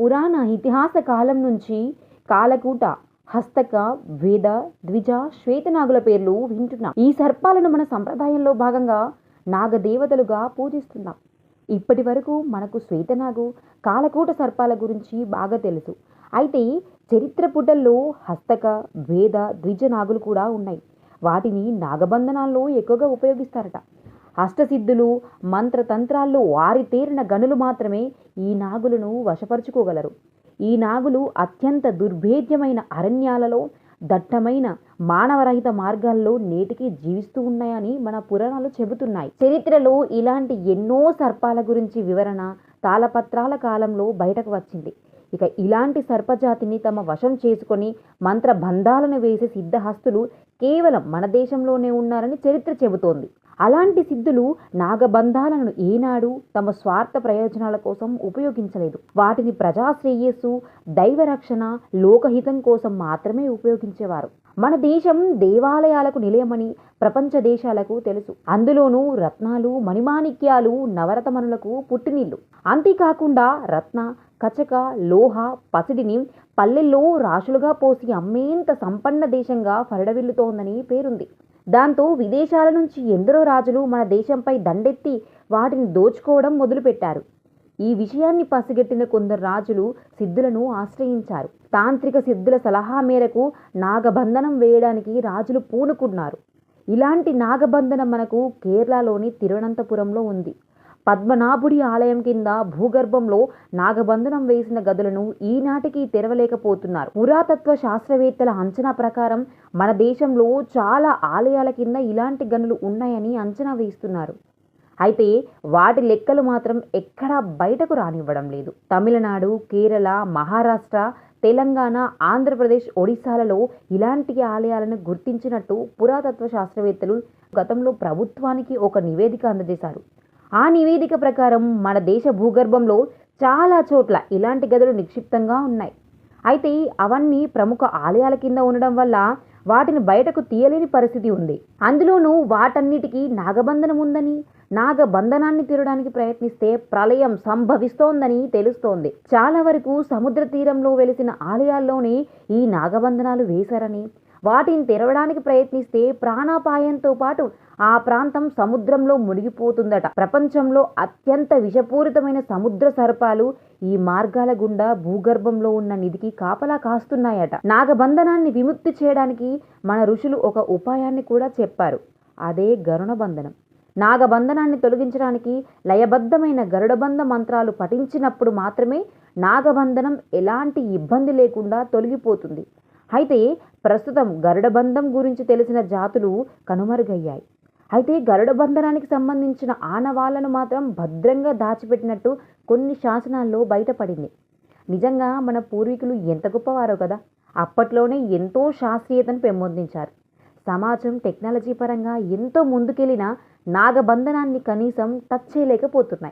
పురాణ ఇతిహాస కాలం నుంచి కాలకూట హస్తక వేద ద్విజ శ్వేతనాగుల పేర్లు వింటున్నాం. ఈ సర్పాలను మన సంప్రదాయంలో భాగంగా నాగదేవతలుగా పూజిస్తున్నాం. ఇప్పటి వరకు మనకు శ్వేతనాగు కాలకూట సర్పాల గురించి బాగా తెలుసు. అయితే చరిత్ర పుటల్లో హస్తక వేద ద్విజ నాగులు కూడా ఉన్నాయి. వాటిని నాగబంధనాల్లో ఎక్కువగా ఉపయోగిస్తారట. అష్టసిద్ధులు మంత్రతంత్రాల్లో వారితేరిన గనులు మాత్రమే ఈ నాగులను వశపరుచుకోగలరు. ఈ నాగులు అత్యంత దుర్భేద్యమైన అరణ్యాలలో దట్టమైన మానవరహిత మార్గాల్లో నేటికి జీవిస్తూ ఉన్నాయని మన పురాణాలు చెబుతున్నాయి. చరిత్రలో ఇలాంటి ఎన్నో సర్పాల గురించి వివరణ తాళపత్రాల కాలంలో బయటకు వచ్చింది. ఇక ఇలాంటి సర్పజాతిని తమ వశం చేసుకొని మంత్రబంధాలను వేసే సిద్ధహస్తులు కేవలం మన దేశంలోనే ఉన్నారని చరిత్ర చెబుతోంది. అలాంటి సిద్ధులు నాగబంధాలను ఏనాడు తమ స్వార్థ ప్రయోజనాల కోసం ఉపయోగించలేదు. వాటిని ప్రజా శ్రేయస్సు దైవరక్షణ లోకహితం కోసం మాత్రమే ఉపయోగించేవారు. మన దేశం దేవాలయాలకు నిలయమని ప్రపంచ దేశాలకు తెలుసు. అందులోనూ రత్నాలు మణిమాణిక్యాలు నవరతమనులకు పుట్టినిల్లు. అంతేకాకుండా రత్న కచక లోహ పసిడిని పల్లెల్లో రాశులుగా పోసి అమ్మేంత సంపన్న దేశంగా ఫరడవిల్లుతోందని పేరుంది. దాంతో విదేశాల నుంచి ఎందరో రాజులు మన దేశంపై దండెత్తి వాటిని దోచుకోవడం మొదలుపెట్టారు. ఈ విషయాన్ని పసిగట్టిన కొందరు రాజులు సిద్ధులను ఆశ్రయించారు. తాంత్రిక సిద్ధుల సలహా మేరకు నాగబంధనం వేయడానికి రాజులు పూనుకున్నారు. ఇలాంటి నాగబంధనం మనకు కేరళలోని తిరువనంతపురంలో ఉంది. పద్మనాభుడి ఆలయం కింద భూగర్భంలో నాగబంధనం వేసిన గదులను ఈనాటికి తెరవలేకపోతున్నారు. పురాతత్వ శాస్త్రవేత్తల అంచనా ప్రకారం మన దేశంలో చాలా ఆలయాల కింద ఇలాంటి గనులు ఉన్నాయని అంచనా వేస్తున్నారు. అయితే వాటి లెక్కలు మాత్రం ఎక్కడా బయటకు రానివ్వడం లేదు. తమిళనాడు కేరళ మహారాష్ట్ర తెలంగాణ ఆంధ్రప్రదేశ్ ఒడిశాలలో ఇలాంటి ఆలయాలను గుర్తించినట్టు పురాతత్వ శాస్త్రవేత్తలు గతంలో ప్రభుత్వానికి ఒక నివేదిక అందజేశారు. ఆ నివేదిక ప్రకారం మన దేశ భూగర్భంలో చాలా చోట్ల ఇలాంటి గదులు నిక్షిప్తంగా ఉన్నాయి. అయితే అవన్నీ ప్రముఖ ఆలయాల కింద ఉండడం వల్ల వాటిని బయటకు తీయలేని పరిస్థితి ఉంది. అందులోనూ వాటన్నిటికీ నాగబంధనం ఉందని నాగబంధనాన్ని తీరడానికి ప్రయత్నిస్తే ప్రళయం సంభవిస్తోందని తెలుస్తోంది. చాలా వరకు సముద్ర తీరంలో వెలిసిన ఆలయాల్లోనే ఈ నాగబంధనాలు వేశారని వాటిని తెరవడానికి ప్రయత్నిస్తే ప్రాణాపాయంతో పాటు ఆ ప్రాంతం సముద్రంలో మునిగిపోతుందట. ప్రపంచంలో అత్యంత విషపూరితమైన సముద్ర సర్పాలు ఈ మార్గాల గుండా భూగర్భంలో ఉన్న నిధికి కాపలా కాస్తున్నాయట. నాగబంధనాన్ని విముక్తి చేయడానికి మన ఋషులు ఒక ఉపాయాన్ని కూడా చెప్పారు. అదే గరుణ బంధనం. నాగబంధనాన్ని తొలగించడానికి లయబద్ధమైన గరుడబంధ మంత్రాలు పఠించినప్పుడు మాత్రమే నాగబంధనం ఎలాంటి ఇబ్బంది లేకుండా తొలగిపోతుంది. అయితే ప్రస్తుతం గరుడబంధం గురించి తెలిసిన జాతులు కనుమరుగయ్యాయి. అయితే గరుడ బంధనానికి సంబంధించిన ఆనవాళ్ళను మాత్రం భద్రంగా దాచిపెట్టినట్టు కొన్ని శాసనాల్లో బయటపడింది. నిజంగా మన పూర్వీకులు ఎంత గొప్పవారో కదా! అప్పట్లోనే ఎంతో శాస్త్రీయతను పెంపొందించారు. సమాజం టెక్నాలజీ పరంగా ఎంతో ముందుకెళ్ళిన నాగబంధనాన్ని కనీసం టచ్ చేయలేకపోతున్నాయి.